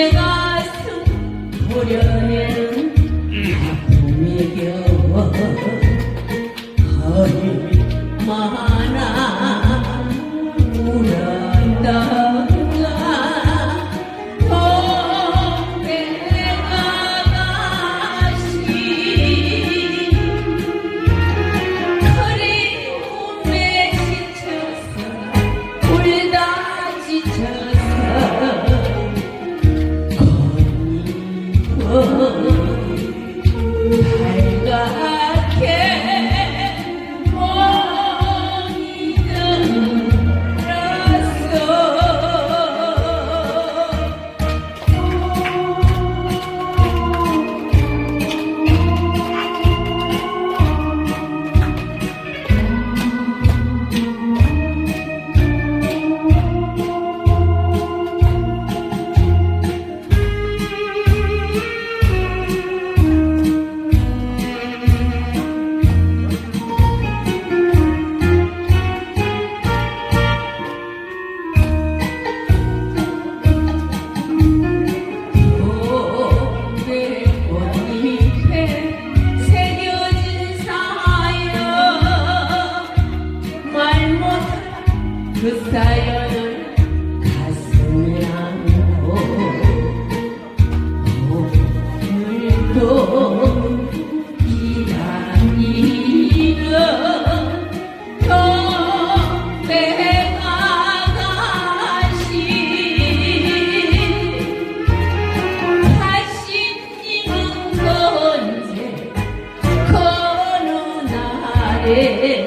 내 가슴 보려는 아픔이 겨워 哦。 그 사연을 가슴에 안고 오늘도 기다리는 동네가 가시 하시님은 언제 거느 날에